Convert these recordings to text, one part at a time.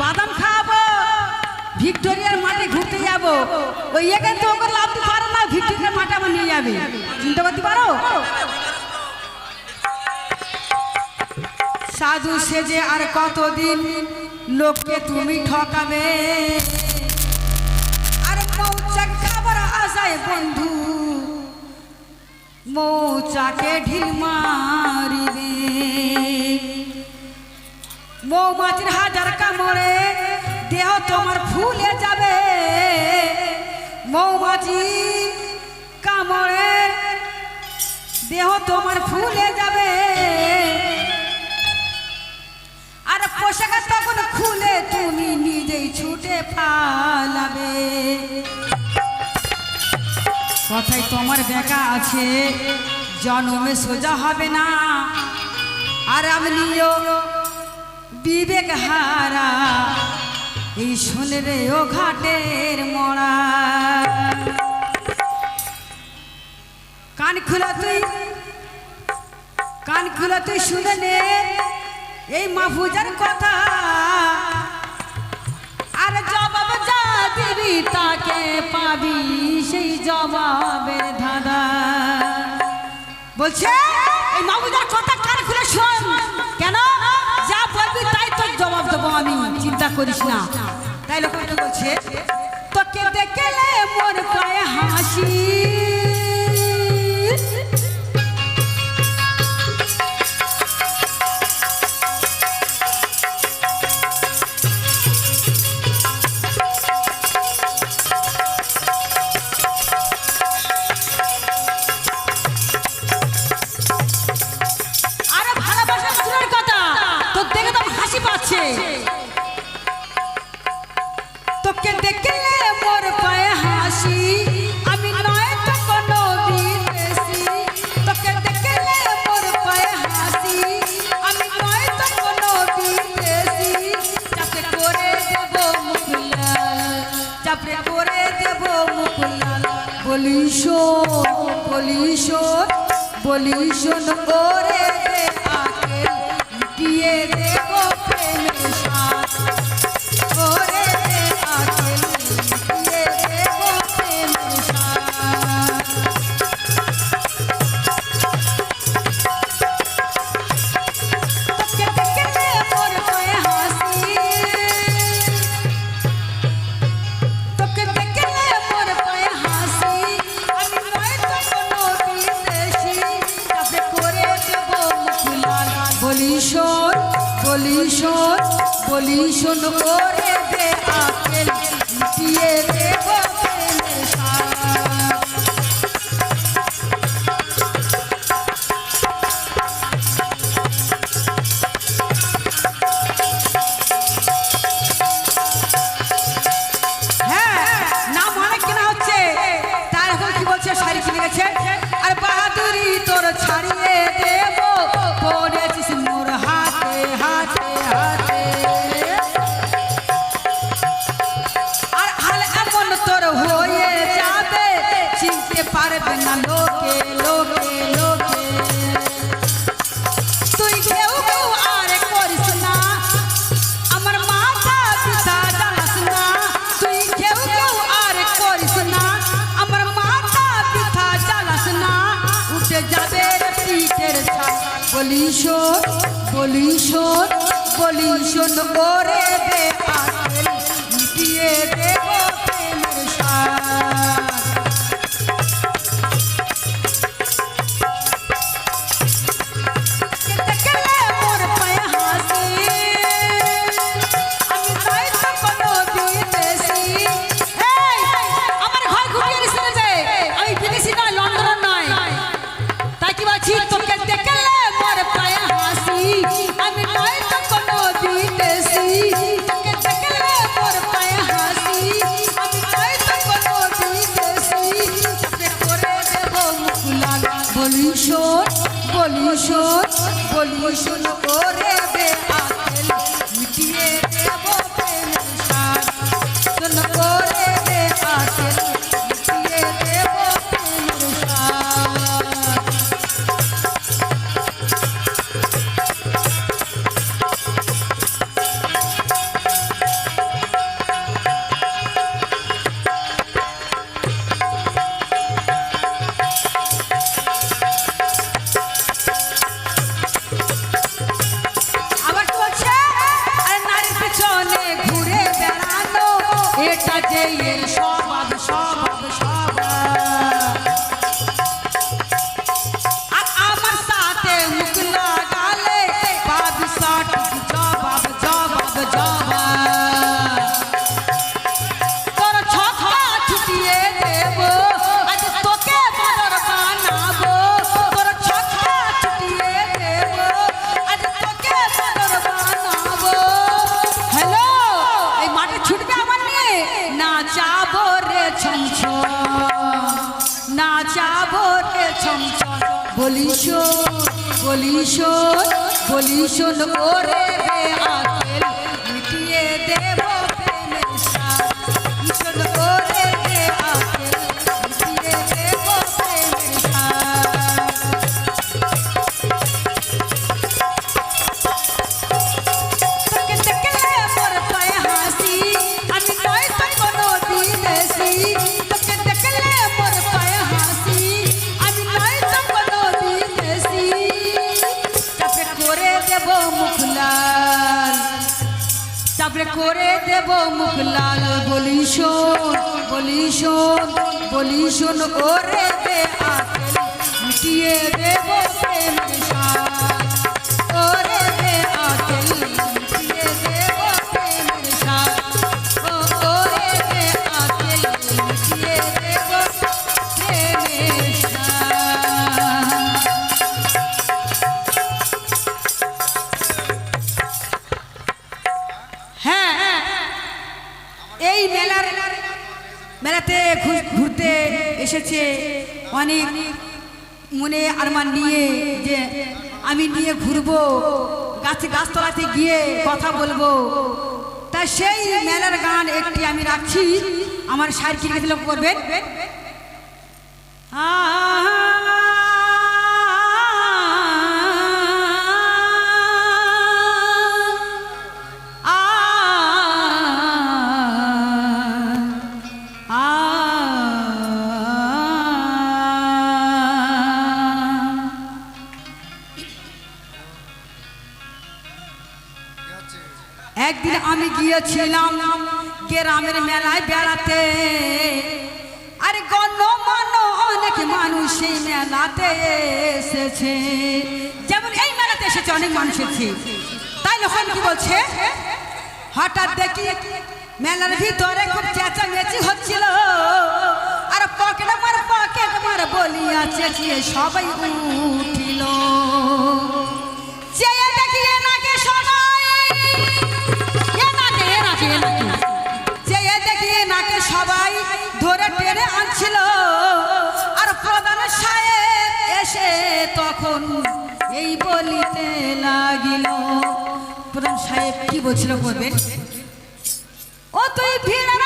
বাদাম খাওয়াবো ভিক্টোরিয়ার মাঠে ঘুরতে যাব। ওই এখান থেকে লাভ দিতে পারে না, ভিক্টোরিয়ার মাঠে আমার নিয়ে যাবে। চিন্তা করতে পারো? সাধু সেজে আর কতদিন লোককে তুমি ঠকাবে? আর মৌচাক খাবার আশায় বন্ধু, মৌচাকে ঢিল মারিবে। মৌমাছির হাজার কামড়ে দেহ তোমার ফুলে যাবে। মৌমাছি কামড়ে দেহ তোমার ফুলে যাবে। আর পোশাক তখন খুলে তুমি নিজেই ছুটে ফালাবে কথাই তোমার বেকা আছে, জন্মে সোজা হবে না। আর আমনিও বিবেক হারা এই শুনে রে ও ঘাটের মরা। কান খুলা তুই, কান খুলা তুই শুনে নে এই মাহফুজার কথা। আর জবাব যা দিবি তাকে পাবি সেই জবাবের ধাঁধা। বলছে, এই মাহফুজার কথা করিস না। তাই লোক বলছে তোকে দেখলে মোর পায়ে হাসি। চাপে করে দেব মুকুলাল বলিস বলিস বলিস ওরে দে শোন বলি শোন করে দে আকেল মিটিয়ে দেব পলিশন পলিশন বলি শোন বলি শোন করে দে বলি বলিস বলিস বলিস ওরে। দেব মুখ লাল বলি শোন বলি শোন বলি শোন ওরে দে মিটিয়ে দেব অনেক মনে আরমান নিয়ে যে আমি নিয়ে ঘুরবো, গাছে গাছতলাতে গিয়ে কথা বলব। তা সেই মেলার গান একটি আমি রাখছি। আমার সার কি করবেন হ্যাঁ গিয়েছিলাম গ্রামের মেলায় বেড়াতে। আর গণ্যমান্য অনেক মানুষ এই মেলাতে এসেছে। যেমন এই মেলাতে এসেছে অনেক মানুষ এসেছে। তাই লোকজন কি বলছে? হঠাৎ দেখি মেলার ভিতরে খুব চেঁচামেচি হচ্ছিল। আর পকেট আমার পকেট আমার বলিয়া চেঁচিয়ে সবাই উঠিল। ছিল। আর প্রধান সাহেব এসে তখন এই বলিতে লাগিল। প্রধান সাহেব কি বলছিল বলবেন? ও তুই ভিড়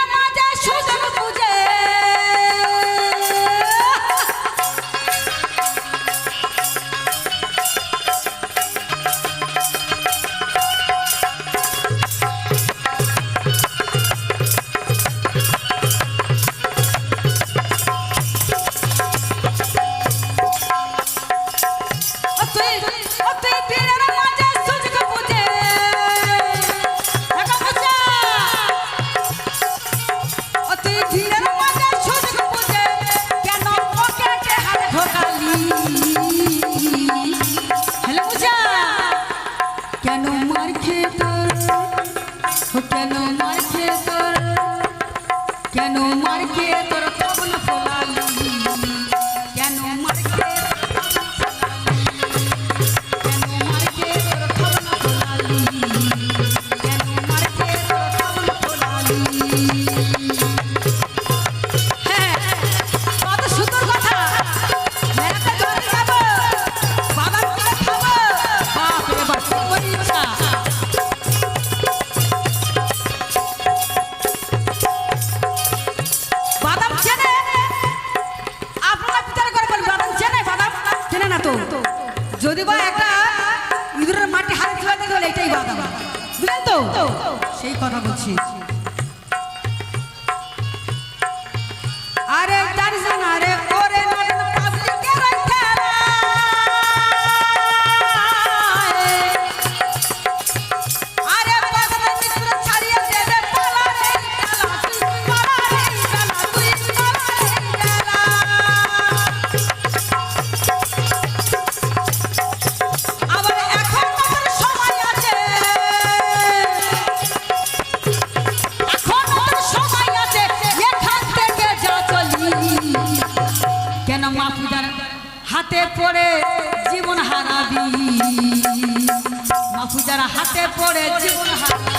মা যারা হাতে পড়ে জীবন হারা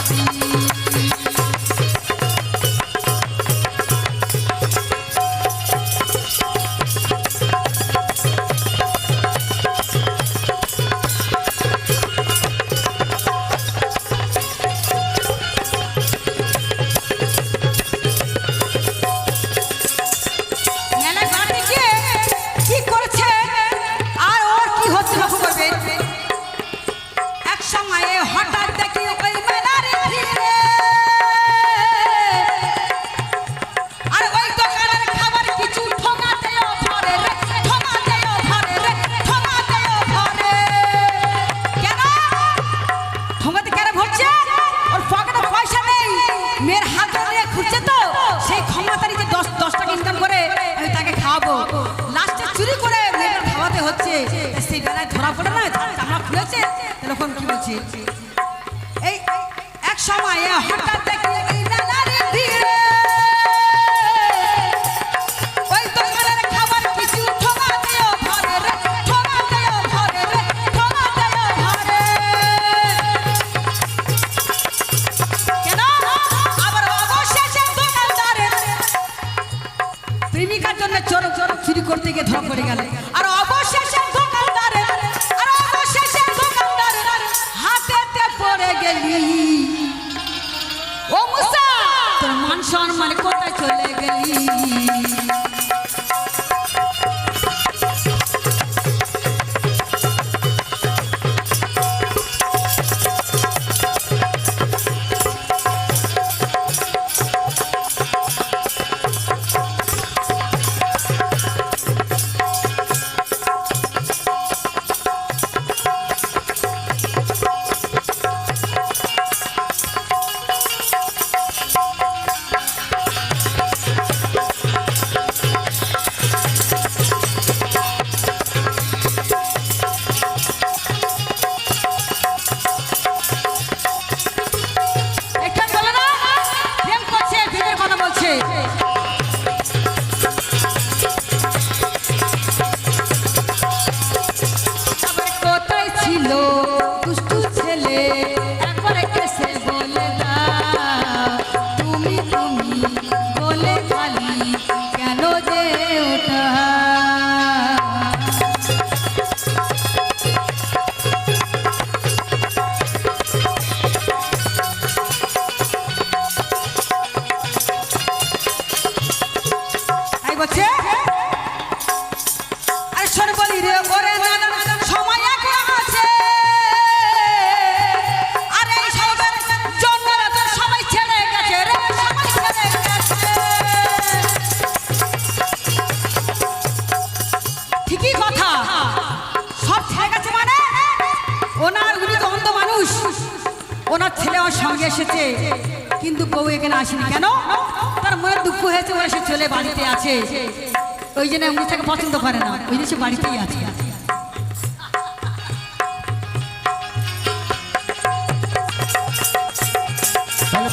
ওই জন্য উনিশটাকে পছন্দ করে না। ওই জন্য সে বাড়িতেই আছে।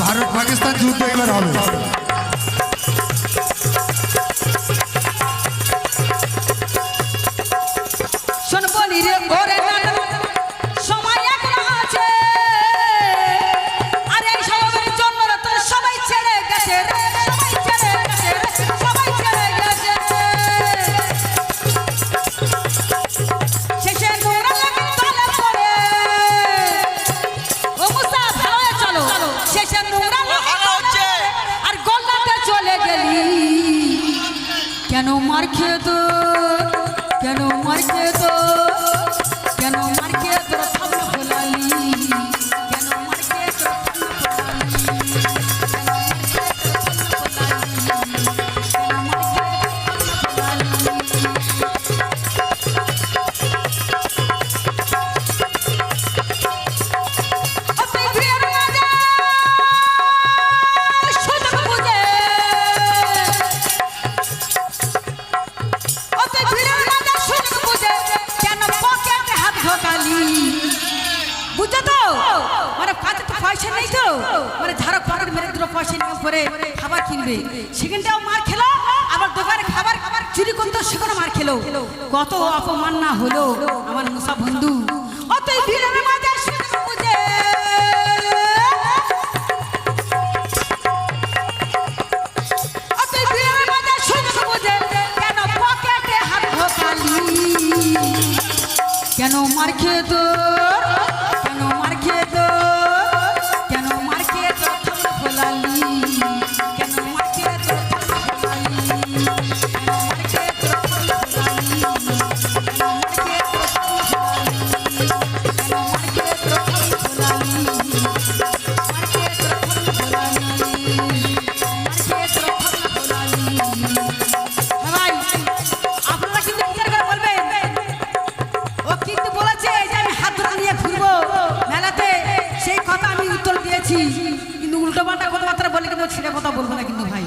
ভারত পাকিস্তান যুদ্ধ এবার হবে। কিনবে সেখানটাও মার খেলো, আবার দোকানে খাবার খাবার চুরি করতো সেখানে মার খেলো। কত অপমান না হলো আমার মুসা বন্ধু। কেন মার খেয়ে তো বলেছি কিন্তু উল্টো পাল্টা কথাবার্তা বলে কিন্তু ছেড়ে কথা বলব না কিন্তু ভাই।